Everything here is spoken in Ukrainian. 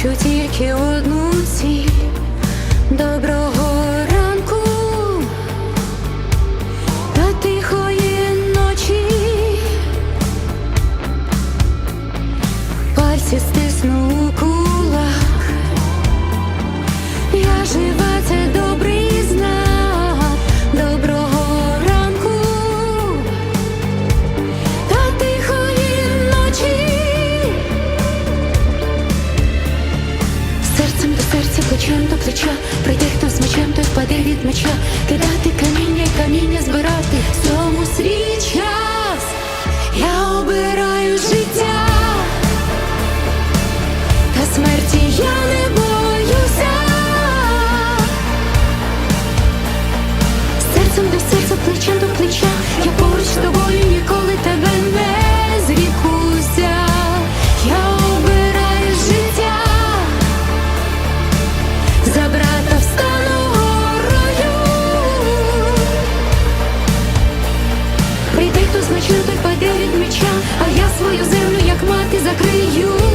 ще одну ціль. Доброго ранку та тихої ночі. Пальці стисну Серця, плечем до плеча, прийде хто з мечем, той впаде від меча, кидати каміння й каміння збирати всьому свій час. Я обираю життя, та смерті я не боюся. Серцем до серця, see you.